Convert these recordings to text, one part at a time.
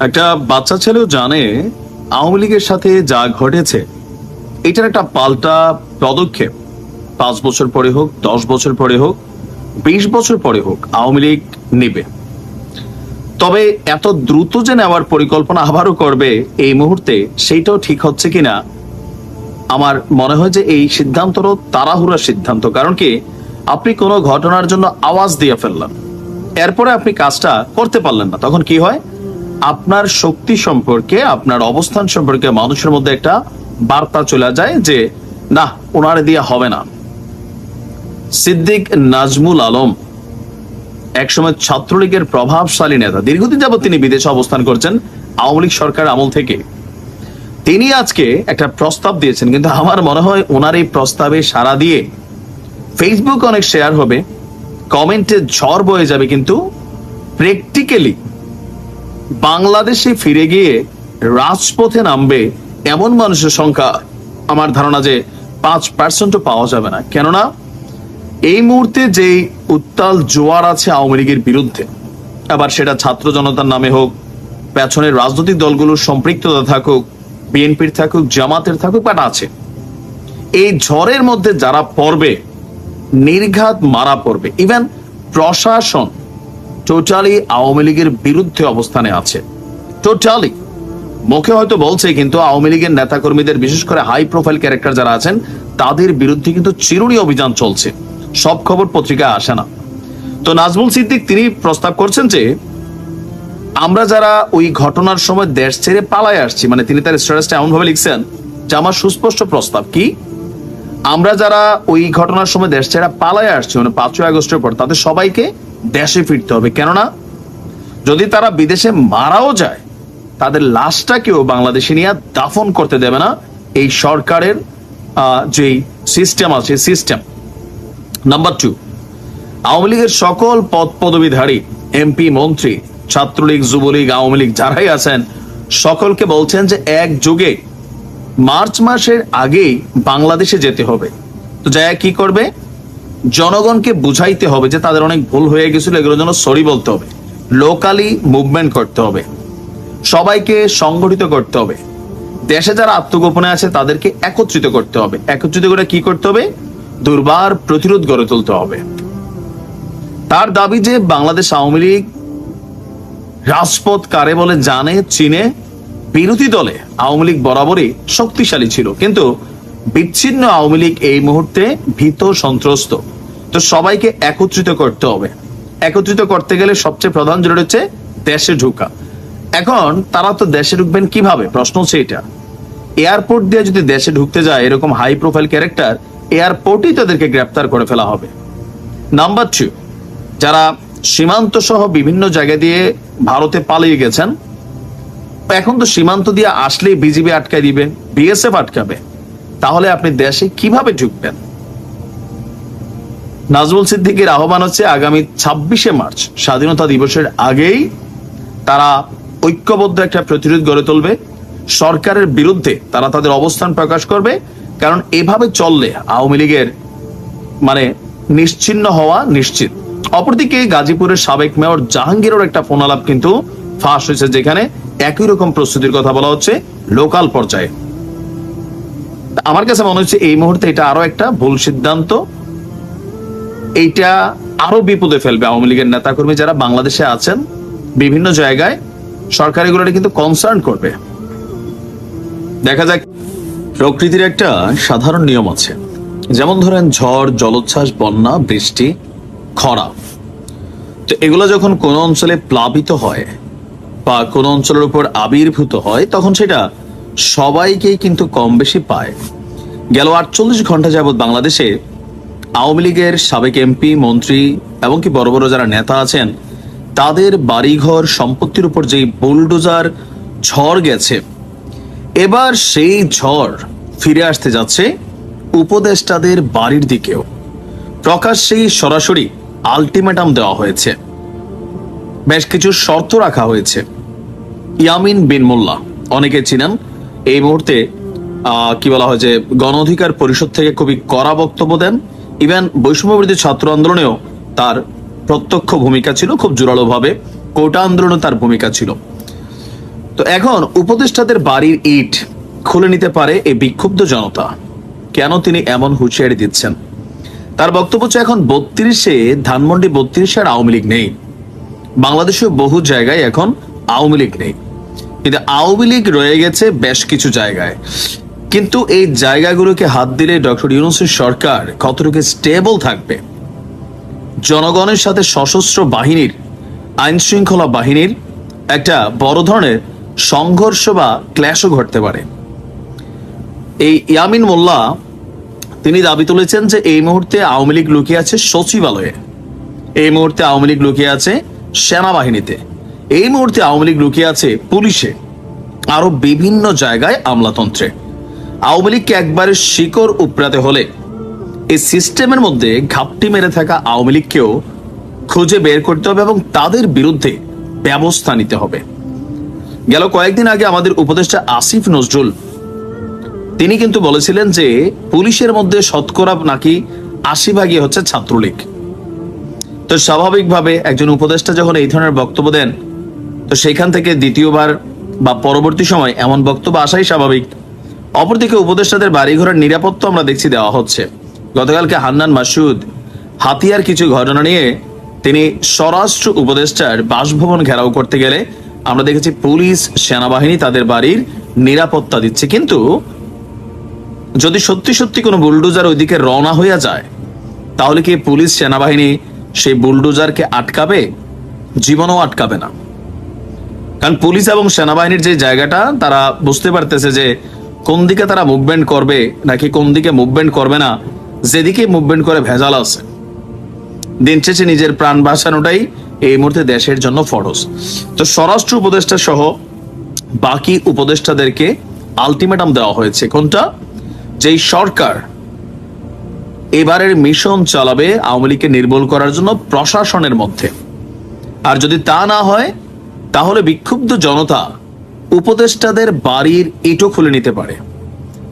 একটা বাচ্চা ছেলেও জানে আওয়ামী লীগের সাথে যা ঘটেছে। এটার একটা পাল্টা পদক্ষেপ। পাঁচ বছর পরে হোক, দশ বছর পরে হোক, বিশ বছর পরে হোক, আওয়ামী লীগ নেবে। তবে এত দ্রুত যে নেওয়ার পরিকল্পনা আবারও করবে এই মুহূর্তে, সেইটাও ঠিক হচ্ছে কিনা? আমার মনে হয় যে এই সিদ্ধান্তটাও তাড়াহুড়া সিদ্ধান্ত। কারণ কি? আপনি কোনো ঘটনার জন্য আওয়াজ দিয়ে ফেললেন। এরপরে আপনি কাজটা করতে পারলেন না। তখন কি হয়? আপনার শক্তি সম্পর্কে, আপনার অবস্থান সম্পর্কে মানুষের মধ্যে একটা বার্তা চলে যায় যে, না ওনারে দিয়ে হবে না। সিদ্দিক নাজমুল আলম, একসময় ছাত্রলীগের প্রভাবশালী নেতা, দীর্ঘদিন যাবত তিনি বিদেশে অবস্থান করছেন, আওয়ামী লীগ সরকার আমল থেকে। তিনি আজকে একটা প্রস্তাব দিয়েছেন, কিন্তু আমার মনে হয় ওনার এই প্রস্তাবে সাড়া দিয়ে ফেসবুক অনেক শেয়ার হবে কমেন্টে ঝড় বয়ে যাবে, কিন্তু প্র্যাকটিক্যালি বাংলাদেশে ফিরে গিয়ে রাজপথে নামবে এমন মানুষের সংখ্যা আমার ধারণা যে পাঁচ পার্সেন্টও পাওয়া যাবে না। কেননা এই মুহূর্তে যে উত্তাল জোয়ার আছে আওয়ামী লীগের বিরুদ্ধে, আবার সেটা ছাত্র জনতার নামে হোক, পেছনের রাজনৈতিক দলগুলোর সম্পৃক্ততা থাকুক, বিএনপির থাকুক, জামাতের থাকুক বাট আছে। এই ঝড়ের মধ্যে যারা পড়বে, নির্ঘাত মারা পড়বে। ইভেন প্রশাসন টোটালি আওয়ামী লীগের বিরুদ্ধে অবস্থানে আছে। টোটালি। মুখে হয়তো বলছে, কিন্তু আওয়ামী লীগের নেতাকর্মীদের, বিশেষ করে হাই প্রোফাইল ক্যারেক্টার যারা আছেন, তাদের বিরুদ্ধে কিন্তু চিরুনি অভিযান চলছে। সব খবর পত্রিকায় আসে না। তো নাজমুল সিদ্দিক তিনি প্রস্তাব করছেন যে, আমরা যারা ওই ঘটনার সময় দেশ ছেড়ে পালায় আসছি মানে তিনি তার স্ট্যাটাসটা এমন ভাবে লিখছেন যে আমার সুস্পষ্ট প্রস্তাব কি? আমরা যারা ওই ঘটনার সময় দেশ ছেড়ে পালায় আসছি মানে পাঁচই আগস্টের পর, তাদের সবাইকে দেশে ফিরতে হবে। কেননা, যদি তারা বিদেশে মারাও যায়, তাদের লাশটাকেও বাংলাদেশে নিয়ে দাফন করতে দেবে না। এই সরকারের যেই সিস্টেম আছে সিস্টেম নাম্বার টু আওয়ামী লীগের সকল পদ পদবীধারী এমপি মন্ত্রী, ছাত্রলীগ, যুবলীগ, আওয়ামী লীগ, যারাই আছেন, সকলকে বলছেন যে এক যুগে মার্চ মাসের আগেই বাংলাদেশে যেতে হবে। তো জায়গা কি করবে? জনগণকে বুঝাইতে হবে যে তাদের অনেক ভুল হয়ে গেছিল, এগুলোর জন্য সরি বলতে হবে। লোকালি মুভমেন্ট করতে হবে। সবাইকে সংগঠিত করতে হবে। দেশে যারা আত্মগোপনে আছে, তাদেরকে একত্রিত করতে হবে। একত্রিত করে কি করতে হবে? দুর্বার প্রতিরোধ গড়ে তুলতে হবে। তার দাবি যে বাংলাদেশ আওয়ামী লীগ রাজপথ কারে বলে জানে, চিনে, বিরোধী দলে আওয়ামী লীগ বরাবরই শক্তিশালী ছিল। কিন্তু বিচ্ছিন্ন আওয়ামী লীগ এই মুহূর্তে ভীত সন্ত্রস্ত। তো সবাইকে একত্রিত করতে হবে। একত্রিত করতে গেলে সবচেয়ে প্রধান যেটা হচ্ছে দেশে ঢুকা। এখন তারা তো দেশে ঢুকবেন কীভাবে? প্রশ্ন হচ্ছে এটা। এয়ারপোর্ট দিয়ে যদি দেশে ঢুকতে যায়, এরকম হাই প্রোফাইল ক্যারেক্টার এয়ারপোর্টেই তাদেরকে গ্রেপ্তার করে ফেলা হবে। নাম্বার টু যারা সীমান্ত সহ বিভিন্ন জায়গা দিয়ে ভারতে পালিয়ে গেছেন, এখন তো সীমান্ত দিয়ে আসলেই বিজিবি আটকায় দিবে বিএসএফ আটকাবে। তাহলে আপনি দেশে কীভাবে ঢুকবেন? নাজমুল সিদ্দিকের আহ্বান হচ্ছে আগামী ছাব্বিশে মার্চ, স্বাধীনতা দিবসের আগেই তারা ঐক্যবদ্ধ একটা প্রতিরোধ গড়ে তুলবে। সরকারের বিরুদ্ধে তারা তাদের অবস্থান প্রকাশ করবে। কারণ এভাবে চললে আওয়ামী লীগের মানে নিশ্চিন্ন হওয়া নিশ্চিত। অপরদিকে গাজীপুরের সাবেক মেয়র জাহাঙ্গীরের একটা ফোন আলাপ কিন্তু ফাঁস হয়েছে, যেখানে একই রকম প্রস্তুতির কথা বলা হচ্ছে, লোকাল পর্যায়ে। আমার কাছে মনে হচ্ছে এই মুহূর্তে এটা আরও একটা ভুল সিদ্ধান্ত। এইটা আরও বিপদে ফেলবে আওয়ামী লীগের নেতাকর্মী যারা বাংলাদেশে আছেন, বিভিন্ন জায়গায়। সরকার এগুলোটা কিন্তু কনসার্ন করবে। দেখা যাক। প্রকৃতির একটা সাধারণ নিয়ম আছে। যেমন ধরেন ঝড়, জলোচ্ছ্বাস, বন্যা, বৃষ্টি, খরা। তো এগুলো যখন কোনো অঞ্চলে প্লাবিত হয় বা কোনো অঞ্চলের উপর আবির্ভূত হয়, তখন সেটা সবাইকেই কিন্তু কম বেশি পায়। গেল আটচল্লিশ ঘণ্টা যাবৎ বাংলাদেশে আওয়ামী লীগের সাবেক এমপি, মন্ত্রী এবং কি বড় বড় যারা নেতা আছেন, তাদের বাড়িঘর সম্পত্তির উপর যেই বুলডোজার ঝড় গেছে, এবার সেই ঝড় ফিরে আসতে যাচ্ছে উপদেষ্টাদের বাড়ির দিকেও। প্রকাশ্যেই সরাসরি আলটিমেটাম দেওয়া হয়েছে। বেশ কিছু শর্ত রাখা হয়েছে। ইয়ামিন বিন মোল্লা, অনেকে চিনেন এই মুহূর্তে কি বলা হয় যে গণ অধিকার পরিষদ থেকে খুবই কড়া বক্তব্য দেন। ইভেন বৈষম্যবিরোধী ছাত্র আন্দোলনেও তার প্রত্যক্ষ ভূমিকা ছিল, খুব জোরালো ভাবে কোটা আন্দোলনে তার ভূমিকা ছিল। তো এখন উপদেষ্টাদের বাড়ির ইট খুলে নিতে পারে এই বিক্ষুব্ধ জনতা। কেন তিনি এমন হুঁশিয়ারি দিচ্ছেন? তার বক্তব্য হচ্ছে এখন বত্রিশে, ধানমন্ডি বত্রিশে আর আওয়ামী লীগ নেই। বাংলাদেশের বহু জায়গায় এখন আওয়ামী লীগ নেই। কিন্তু আওয়ামী লীগ রয়ে গেছে বেশ কিছু জায়গায়। কিন্তু এই জায়গাগুলোকে হাত দিলে ডক্টর ইউনুসের সরকার কতটুকু স্টেবল থাকবে? জনগণের সাথে সশস্ত্র বাহিনীর আইন শৃঙ্খলা বাহিনীর একটা বড় ধরনের সংঘর্ষ বা ক্ল্যাশও ঘটতে পারে। এই ইয়ামিন মোল্লা, তিনি দাবি তুলেছেন যে এই মুহূর্তে আওয়ামী লীগ লুকিয়ে আছে সচিবালয়ে। এই মুহূর্তে আওয়ামী লীগ লুকিয়ে আছে সেনাবাহিনীতে। এই মুহূর্তে আওয়ামী লীগ লুকিয়ে আছে পুলিশে আরও বিভিন্ন জায়গায় আমলাতন্ত্রে। আওয়ামী লীগকে একবারে শিকড় উপড়াতে হলে এই সিস্টেমের মধ্যে ঘাপটি মেরে থাকা আওয়ামী লীগকেও খুঁজে বের করতে হবে এবং তাদের বিরুদ্ধে ব্যবস্থা নিতে হবে। গেল কয়েকদিন আগে আমাদের উপদেষ্টা আসিফ নজরুল, তিনি কিন্তু বলেছিলেন যে পুলিশের মধ্যে শতকরা নাকি আশি ভাগই হচ্ছে ছাত্রলীগ। তো স্বাভাবিকভাবে একজন উপদেষ্টা যখন এই ধরনের বক্তব্য দেন তো সেইখান থেকে দ্বিতীয়বার বা পরবর্তী সময় এমন বক্তব্য আসাই স্বাভাবিক। অপরদিকে উপদেষ্টাদের বাড়িঘরের নিরাপত্তা আমরা দেখছি দেওয়া হচ্ছে। গতকালকে হান্নান মাসুদ হাতিয়ার কিছু ঘটনা নিয়ে তিনি স্বরাষ্ট্র উপদেষ্টার বাসভবন ঘেরাও করতে গেলে আমরা দেখেছি পুলিশ, সেনাবাহিনী তাদের বাড়ির নিরাপত্তা দিচ্ছে। কিন্তু যদি সত্যি সত্যি কোনো বুলডোজার ওইদিকে রওনা হইয়া যায়, তাহলে কি পুলিশ, সেনাবাহিনী সেই বুলডোজারকে আটকাবে? জীবনও আটকাবে না। কারণ পুলিশ এবং সেনাবাহিনীর যে জায়গাটা, তারা বুঝতে পারতেছে যে কোন দিকে তারা মুভমেন্ট করবে নাকি কোন দিকে মুভমেন্ট করবে না, যেদিকে মুভমেন্ট করে ভেজাল আছে। দিন শেষে নিজের প্রাণ বাঁচানোটাই এই মুহূর্তে দেশের জন্য ফরজ। তো স্বরাষ্ট্র উপদেষ্টা সহ বাকি উপদেষ্টাদেরকে আলটিমেটাম দেওয়া হয়েছে কোনটা? যেই সরকার এবারের মিশন চালাবে আওয়ামী লীগকে নির্মূল করার জন্য প্রশাসনের মধ্যে। আর যদি তা না হয় তাহলে বিক্ষুব্ধ জনতা উপদেষ্টাদের বাড়ির ইটও খুলে নিতে পারে।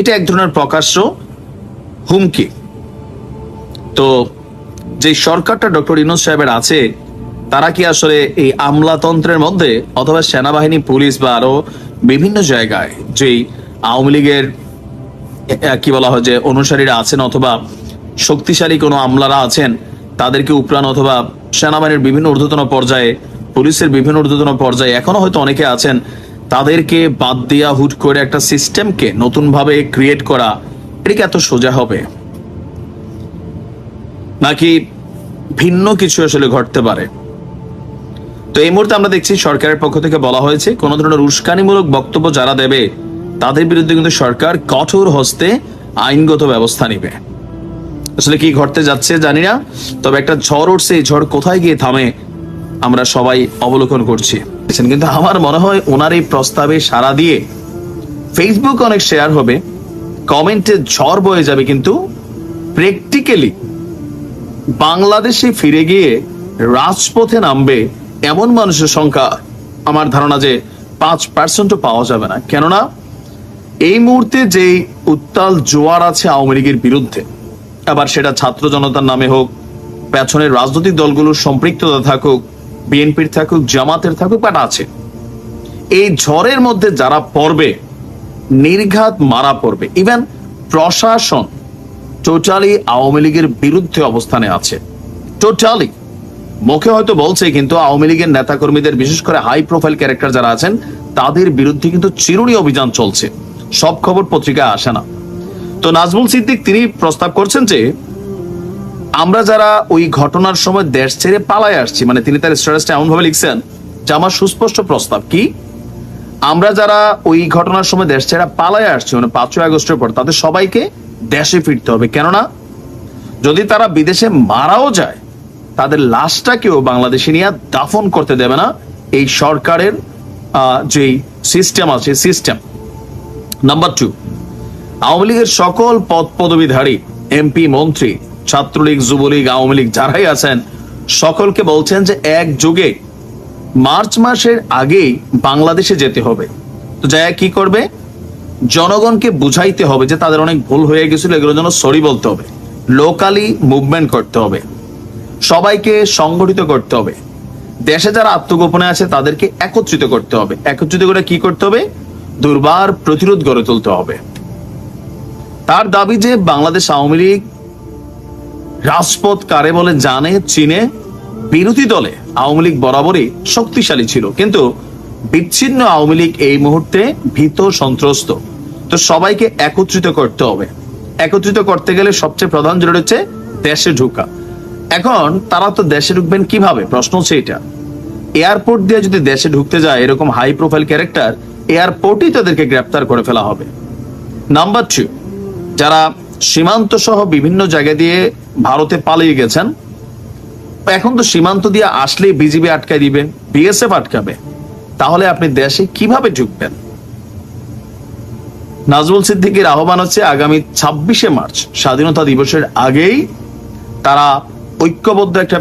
এটা এক ধরনের প্রকাশ্য হুমকি। তো যে সরকারটা ডক্টর ইনোজ সাহেবের আছে, তারা কি আসলে এই আমলাতন্ত্রের মধ্যে অথবা সেনাবাহিনী, পুলিশ বা আরও বিভিন্ন জায়গায় যেই আওয়ামী লীগের কি বলা হয় যে অনুসারীরা আছেন অথবা শক্তিশালী কোনো আমলারা আছেন, তাদেরকে উপরান অথবা সেনাবাহিনীর বিভিন্ন ঊর্ধ্বতন পর্যায়ে পুলিশের বিভিন্ন ঊর্ধ্বতন পর্যায়ে এখনও হয়তো অনেকে আছেন, তাদেরকে বাদ দিয়া হুট করে একটা সিস্টেমকে নতুন ভাবে ক্রিয়েট করা, এটা কি এত সোজা হবে? নাকি ভিন্ন কিছু আসলে ঘটতে পারে? তো এই মুহূর্তে আমরা দেখছি সরকারের পক্ষ থেকে বলা হয়েছে, কোন ধরনের উস্কানিমূলক বক্তব্য যারা দেবে, তাদের বিরুদ্ধে কিন্তু সরকার কঠোর হস্তে আইনগত ব্যবস্থা নিবে। আসলে কি ঘটতে যাচ্ছে জানি না, তবে একটা ঝড় উঠছে, এই ঝড় কোথায় গিয়ে থামে আমরা সবাই অবলোকন করছি। কিন্তু আমার মনে হয় ওনার এই প্রস্তাবে সাড়া দিয়ে ফেসবুক অনেক শেয়ার হবে, কমেন্টে ঝড় বয়ে যাবে, কিন্তু প্র্যাকটিক্যালি বাংলাদেশে ফিরে গিয়ে রাজপথে নামবে এমন মানুষের সংখ্যা আমার ধারণা যে পাঁচ পার্সেন্টও পাওয়া যাবে না। কেননা এই মুহূর্তে যে উত্তাল জোয়ার আছে আওয়ামী লীগের বিরুদ্ধে, আবার সেটা ছাত্র জনতার নামে হোক, পেছনের রাজনৈতিক দলগুলোর সম্পৃক্ততা থাকুক বিএনপির থাকুক, জামাতের থাকুক বাট আছে, এই ঝড়ের মধ্যে যারা পড়বে, নির্ঘাত মারা পড়বে ইভেন প্রশাসন টোটালি আওয়ামী লীগের বিরুদ্ধে অবস্থানে আছে টোটালি মুখে হয়তো বলছে, কিন্তু আওয়ামী লীগের নেতাকর্মীদের, বিশেষ করে হাই প্রোফাইল ক্যারেক্টার যারা আছেন, তাদের বিরুদ্ধে কিন্তু চিরুনি অভিযান চলছে, সব খবর পত্রিকায় আসে না। তো নাজমুল সিদ্দিক, তিনি প্রস্তাব করছেন যে আমরা যারা ওই ঘটনার সময় দেশ ছেড়ে পালায় আসছি মানে তিনি তার স্ট্যাটাসটা এমন ভাবে লিখছেন যে আমার সুস্পষ্ট প্রস্তাব কি? আমরা যারা ওই ঘটনার সময় দেশ ছেড়ে পালায় আসছি মানে পাঁচই আগস্টের পর, তাদের সবাইকে দেশে ফিরতে হবে, কেননা যদি তারা বিদেশে মারাও যায়, তাদের লাশটাকেও বাংলাদেশে নিয়ে দাফন করতে দেবে না। এই সরকারের যেই সিস্টেম আছে সিস্টেম নাম্বার টু আওয়ামী লীগের সকল পদ পদবীধারী এমপি মন্ত্রী ছাত্রলীগ, যুবলীগ, আওয়ামী লীগ যারাই আছেন, সকলকে বলছেন যে এক যুগে মার্চ মাসের আগেই বাংলাদেশে যেতে হবে। তো যাই কি করবে? জনগণকে বুঝাইতে হবে যে তাদের অনেক ভুল হয়ে গেছিল, এগুলোর জন্য সরি বলতে হবে। লোকালি মুভমেন্ট করতে হবে। সবাইকে সংগঠিত করতে হবে। দেশে যারা আত্মগোপনে আছে, তাদেরকে একত্রিত করতে হবে। একত্রিত করে কি করতে হবে? দুর্বার প্রতিরোধ গড়ে তুলতে হবে। তার দাবি যে বাংলাদেশ আওয়ামী লীগ রাজপথ কারে বলে জানে, চীনে, বিরোধী দলে আওয়ামী লীগ বরাবরই শক্তিশালী ছিল। কিন্তু বিচ্ছিন্ন আওয়ামী লীগ এই মুহূর্তে ভীত সন্ত্রস্ত। তো সবাইকে একত্রিত করতে হবে। একত্রিত করতে গেলে সবচেয়ে প্রধান যেটা হচ্ছে দেশে ঢুকা। এখন তারা তো দেশে ঢুকবেন কীভাবে? প্রশ্ন হচ্ছে এটা। এয়ারপোর্ট দিয়ে যদি দেশে ঢুকতে যায়, এরকম হাই প্রোফাইল ক্যারেক্টার এয়ারপোর্টই তাদেরকে গ্রেপ্তার করে ফেলা হবে। নাম্বার টু যারা সীমান্ত সহ বিভিন্ন জায়গা দিয়ে ভারতে পালিয়ে গেছেন। এখন তো সীমান্ত দিয়ে আসলেই বিজিবি আটকায় দিবে, বিএসএফ আটকাবে। তাহলে আপনি দেশে কীভাবে ঢুকবেন? নাজমুল সিদ্দিকের আহ্বান হচ্ছে আগামী ছাব্বিশে মার্চ, স্বাধীনতা দিবসের আগেই তারা ঐক্যবদ্ধ একটা